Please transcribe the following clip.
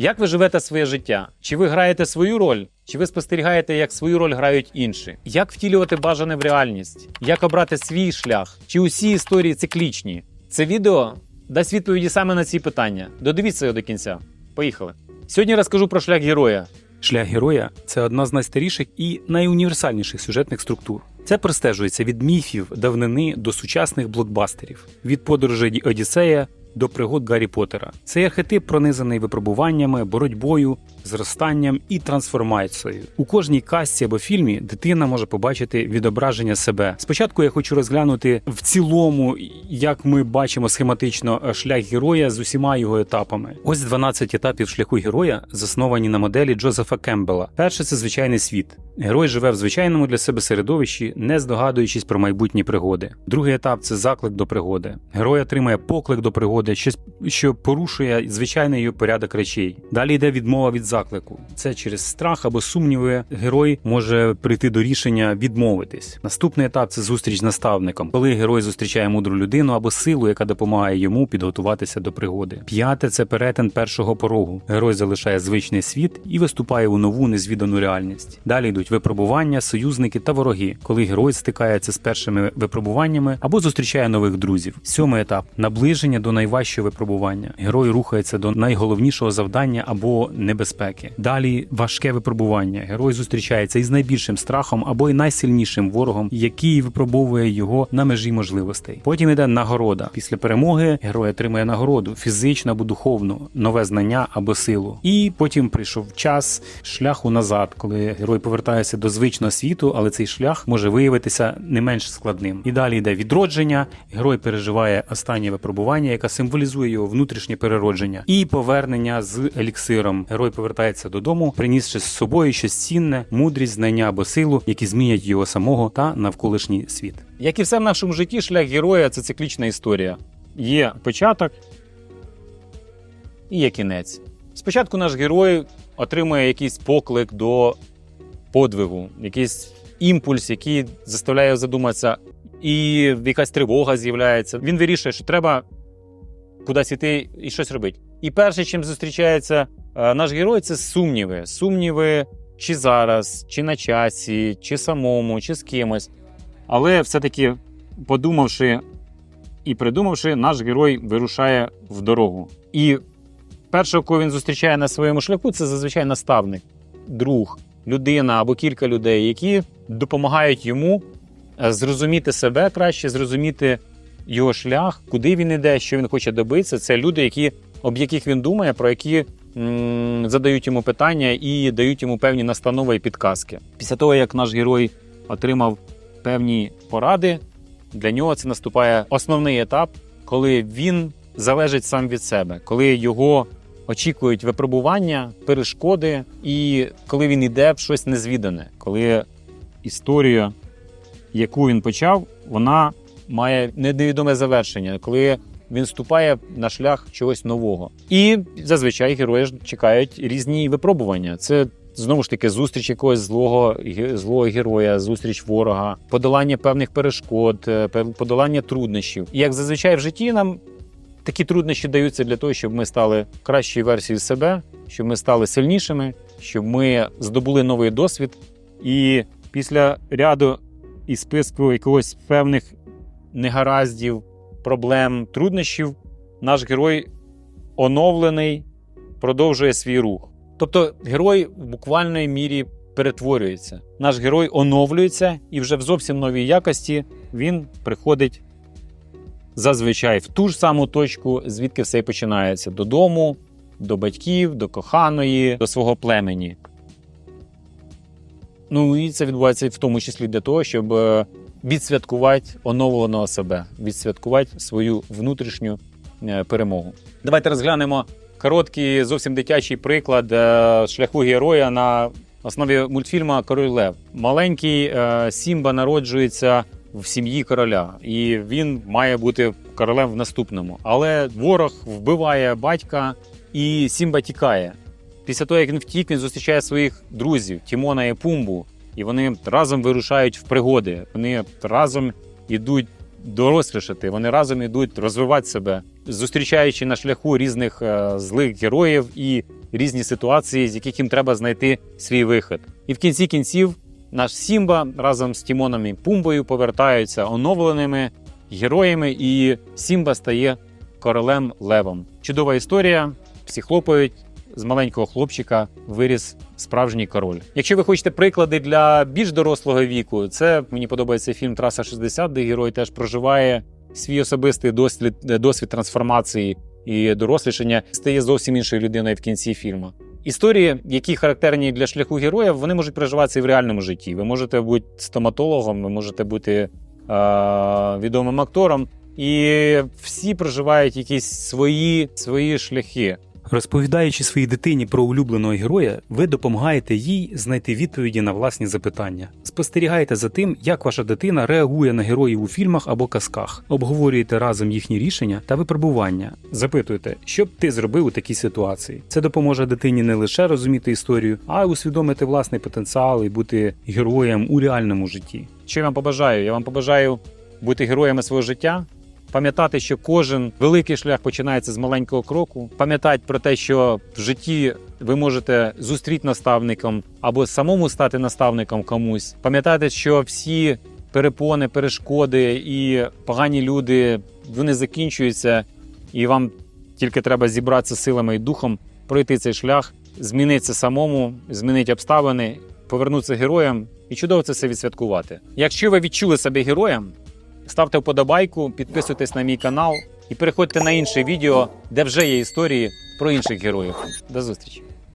Як ви живете своє життя? Чи ви граєте свою роль, чи ви спостерігаєте, як свою роль грають інші? Як втілювати бажане в реальність? Як обрати свій шлях? Чи усі історії циклічні? Це відео дасть відповіді саме на ці питання. Додивіться його до кінця. Поїхали. Сьогодні розкажу про шлях героя. Шлях героя це одна з найстаріших і найуніверсальніших сюжетних структур. Це простежується від міфів давнини до сучасних блокбастерів, від подорожей Одіссея до пригод Гаррі Поттера. Цей архетип пронизаний випробуваннями, боротьбою, зростанням і трансформацією. У кожній казці або фільмі дитина може побачити відображення себе. Спочатку я хочу розглянути в цілому, як ми бачимо схематично е, шлях героя з усіма його етапами. Ось 12 етапів шляху героя засновані на моделі Джозефа Кембела. Перше це звичайний світ. Герой живе в звичайному для себе середовищі, не здогадуючись про майбутні пригоди. Другий етап це заклик до пригоди. Герой отримує поклик до пригоди, щось, що порушує звичайний порядок речей. Далі йде відмова від заклику. Це через страх або сумніви герой може прийти до рішення відмовитись. Наступний етап це зустріч з наставником, коли герой зустрічає мудру людину або силу, яка допомагає йому підготуватися до пригоди. П'яте це перетин першого порогу. Герой залишає звичний світ і виступає у нову незвідану реальність. Далі йдуть випробування, союзники та вороги, коли герой стикається з першими випробуваннями або зустрічає нових друзів. Сьомий етап наближення до найважчого випробування. Герой рухається до найголовнішого завдання або небезпеки. Далі важке випробування. Герой зустрічається із найбільшим страхом або й найсильнішим ворогом, який випробовує його на межі можливостей. Потім йде нагорода. Після перемоги герой отримує нагороду фізичну або духовну, нове знання або силу. І потім прийшов час шляху назад, коли герой повертається до звичного світу, але цей шлях може виявитися не менш складним. І далі йде відродження. Герой переживає останнє випробування, яке символізує його внутрішнє переродження, і повернення з еліксиром. Герой повертається додому, принісши з собою щось цінне, мудрість, знання або силу, які змінять його самого та навколишній світ. Як і все в нашому житті, шлях героя це циклічна історія. Є початок і є кінець. Спочатку наш герой отримує якийсь поклик до подвигу, якийсь імпульс, який заставляє задуматися, і якась тривога з'являється. Він вирішує, що треба кудись іти і щось робити. І перше, чим зустрічається е, наш герой, це сумніви. Сумніви, чи зараз, чи на часі, чи самому, чи з кимось. Але все-таки, подумавши і придумавши, наш герой вирушає в дорогу. І першого, кого він зустрічає на своєму шляху, це зазвичай наставник, друг, людина або кілька людей, які допомагають йому е, зрозуміти себе краще, зрозуміти його шлях, куди він іде, що він хоче добитися. Це люди, які, об яких він думає, про які задають йому питання і дають йому певні настанови і підказки. Після того, як наш герой отримав певні поради, для нього це наступає основний етап, коли він залежить сам від себе, коли його очікують випробування, перешкоди, і коли він йде в щось незвідане, коли історія, яку він почав, вона має невідоме завершення, коли він вступає на шлях чогось нового. І зазвичай герої чекають різні випробування. Це знову ж таки зустріч якогось злого злого героя, зустріч ворога, подолання певних перешкод, е, подолання труднощів. І як зазвичай в житті нам такі труднощі даються для того, щоб ми стали кращою версією себе, щоб ми стали сильнішими, щоб ми здобули новий досвід. І після ряду і списку якогось певних негараздів, проблем, труднощів, наш герой оновлений, продовжує свій рух. Тобто герой в буквальної мірі перетворюється. Наш герой оновлюється і вже в зовсім новій якості він приходить зазвичай в ту ж саму точку, звідки все і починається: додому, до батьків, до коханої, до свого племені. Ну і це відбувається в тому числі для того, щоб е, відсвяткувати оновленого себе, відсвяткувати свою внутрішню е, перемогу. Давайте розглянемо короткий, зовсім дитячий приклад е, шляху героя на основі мультфільму Король Лев. Маленький е, Сімба народжується в сім'ї короля, і він має бути королем в наступному. Але ворог вбиває батька, і Сімба тікає. Після того, як він втік, він зустрічає своїх друзів Тімона і Пумбу, і вони разом вирушають в пригоди. Вони разом ідуть дорослішати, вони разом ідуть розвивати себе. зустрічаючи на шляху різних е, злих героїв і різні ситуації, з яких їм треба знайти свій вихід. І в кінці кінців наш Сімба разом з Тімоном і Пумбою повертаються оновленими героями, і Сімба стає королем левом. Чудова історія. Всі хлопають. З маленького хлопчика виріс справжній король. Якщо ви хочете приклади для більш дорослого віку, це мені подобається фільм Траса 60, де герой теж проживає свій особистий досвід, досвід трансформації і дорослішання, стає зовсім іншою людиною в кінці фільму. Історії, які характерні для шляху героїв, вони можуть переживатися і в реальному житті. Ви можете бути стоматологом, ви можете бути е- відомим актором, і всі проживають якісь свої, свої шляхи. Розповідаючи своїй дитині про улюбленого героя, ви допомагаєте їй знайти відповіді на власні запитання. Спостерігаєте за тим, як ваша дитина реагує на героїв у фільмах або казках, обговорюєте разом їхні рішення та випробування. Запитуєте, що б ти зробив у такій ситуації. Це допоможе дитині не лише розуміти історію, а й усвідомити власний потенціал і бути героєм у реальному житті. Що я вам побажаю? Я вам побажаю бути героями свого життя. Пам'ятати, що кожен великий шлях починається з маленького кроку. Пам'ятати про те, що в житті ви можете зустріти наставником або самому стати наставником комусь. Пам'ятати, що всі перепони, перешкоди і погані люди вони закінчуються, і вам тільки треба зібратися силами і духом, пройти цей шлях, змінитися самому, змінити обставини, повернутися героєм і чудово це все відсвяткувати. Якщо ви відчули себе героєм, ставте вподобайку, підписуйтесь на мій канал і переходьте на інше відео, де вже є історії про інших героїв. До зустрічі!